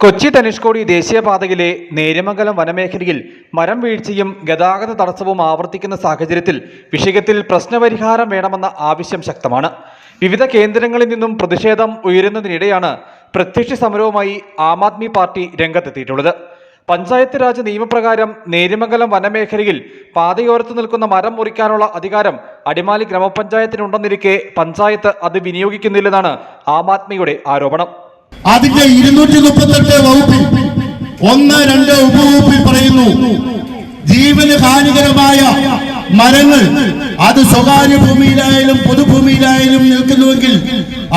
കൊച്ചി ധനുഷ്കോടി ദേശീയപാതയിലെ നേര്യമംഗലം വനമേഖലയിൽ മരം വീഴ്ചയും ഗതാഗത തടസ്സവും ആവർത്തിക്കുന്ന സാഹചര്യത്തിൽ വിഷയത്തിൽ പ്രശ്നപരിഹാരം വേണമെന്ന ആവശ്യം ശക്തമാണ്. വിവിധ കേന്ദ്രങ്ങളിൽ നിന്നും പ്രതിഷേധം ഉയരുന്നതിനിടെയാണ് പ്രത്യക്ഷ സമരവുമായി ആം ആദ്മി പാർട്ടി രംഗത്തെത്തിയിട്ടുള്ളത്. പഞ്ചായത്ത് രാജ് നിയമപ്രകാരം നേര്യമംഗലം വനമേഖലയിൽ പാതയോരത്ത് നിൽക്കുന്ന മരം മുറിക്കാനുള്ള അധികാരം അടിമാലി ഗ്രാമപഞ്ചായത്തിനുണ്ടെന്നിരിക്കെ പഞ്ചായത്ത് അത് വിനിയോഗിക്കുന്നില്ലെന്നാണ് ആം ആദ്മിയുടെ ആരോപണം. അതിന്റെ ഇരുന്നൂറ്റി മുപ്പത്തെട്ട് വകുപ്പിൽ ഒന്ന് രണ്ട് ഉപവകുപ്പിൽ പറയുന്നു ജീവന് ഹാനികരമായ മരങ്ങൾ അത് സ്വകാര്യ ഭൂമിയിലായാലും പൊതുഭൂമിയിലായാലും നിൽക്കുന്നുവെങ്കിൽ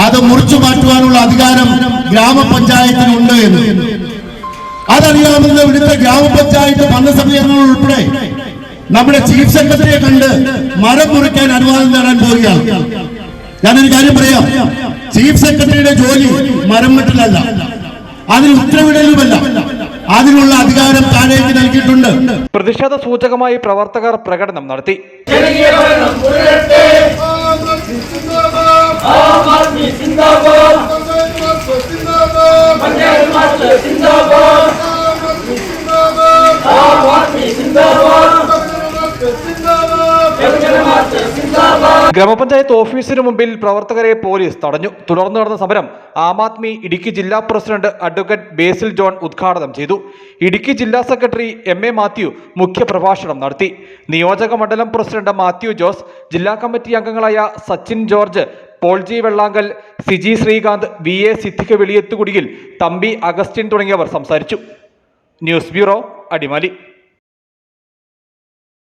അത് മുറിച്ചു മാറ്റുവാനുള്ള അധികാരം ഗ്രാമപഞ്ചായത്തിനുണ്ട് എന്ന്. അതറിയാവുന്ന ഇവിടുത്തെ ഗ്രാമപഞ്ചായത്ത് ഭരണസമിതി അംഗങ്ങൾ ഉൾപ്പെടെ നമ്മുടെ ചീഫ് സെക്രട്ടറിയെ കണ്ട് മരം മുറിക്കാൻ അനുവാദം നേടാൻ പോവുകയാണ്. ഞാനൊരു കാര്യം പറയാം. ചീഫ് സെക്രട്ടറിയുടെ ജോലി മരം വെട്ടലല്ല. അതിന് ഉത്തരവിടലുമല്ല. അതിനുള്ള അധികാരം താഴേക്ക് നൽകിയിട്ടുണ്ട്. പ്രതിഷേധ സൂചകമായി പ്രവർത്തകർ പ്രകടനം നടത്തി. സിന്ദാബാദ്. ഗ്രാമപഞ്ചായത്ത് ഓഫീസിന് മുമ്പിൽ പ്രവർത്തകരെ പോലീസ് തടഞ്ഞു. തുടർന്ന് നടന്ന സമരം ആം ആദ്മി ഇടുക്കി ജില്ലാ പ്രസിഡന്റ് അഡ്വക്കേറ്റ് ബേസിൽ ജോൺ ഉദ്ഘാടനം ചെയ്തു. ഇടുക്കി ജില്ലാ സെക്രട്ടറി എം എ മാത്യു മുഖ്യപ്രഭാഷണം നടത്തി. നിയോജക മണ്ഡലം പ്രസിഡന്റ് മാത്യു ജോസ് ജില്ലാ കമ്മിറ്റി അംഗങ്ങളായ Sachin George Paul G Vellankal Siji Sreekanth V A Siddique Veliyathukudiyil Thampi Augustine തുടങ്ങിയവർ സംസാരിച്ചു. News bureau Adimali.